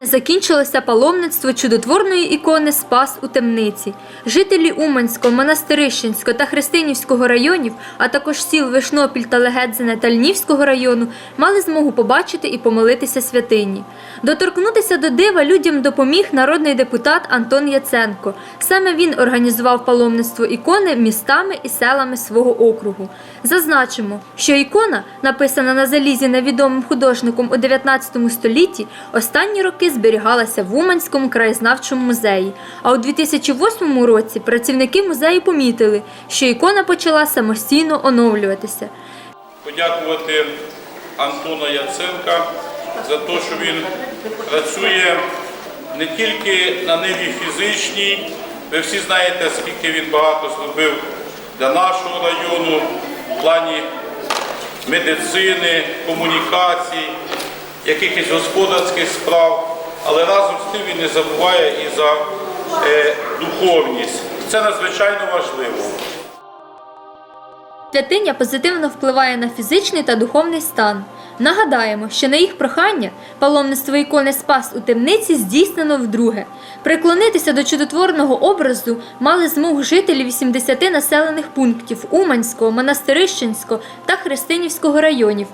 Закінчилося паломництво чудотворної ікони Спас у темниці. Жителі Уманського, Монастирищенського та Христинівського районів, а також сіл Вишнопіль та Легедзине та Льнівського району мали змогу побачити і помолитися святині. Доторкнутися до дива людям допоміг народний депутат Антон Яценко. Саме він організував паломництво ікони містами і селами свого округу. Зазначимо, що ікона, написана на залізі невідомим художником у 19 столітті, останні роки зберігалася в Уманському краєзнавчому музеї. А у 2008 році працівники музею помітили, що ікона почала самостійно оновлюватися. подякувати Антона Яценка за те, що він працює не тільки на ниві фізичній. Ви всі знаєте, скільки він багато зробив для нашого району в плані медицини, комунікацій, якихось господарських справ. Але разом з тим він не забуває і за е, духовність. Це надзвичайно важливо. Святиня позитивно впливає на фізичний та духовний стан. Нагадаємо, що на їх прохання паломництво ікони Спас у темниці здійснено вдруге. Приклонитися до чудотворного образу мали змогу жителі 80 населених пунктів Уманського, Монастирищенського та Христинівського районів.